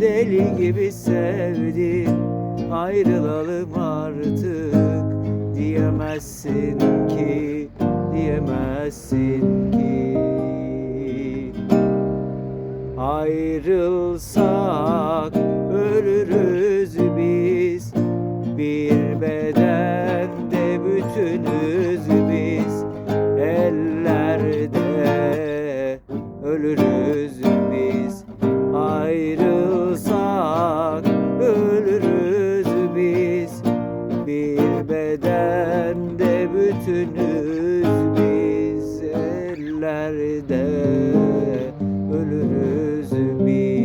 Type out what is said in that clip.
deli gibi sevdin Ayrılalım artık Diyemezsin ki, diyemezsin ki. Ayrılsak ölürüz biz Bir bedende bütünüz biz. Ellerde ölürüz biz Ayrılsak bedende bütünüz biz ellerde ölürüz biz.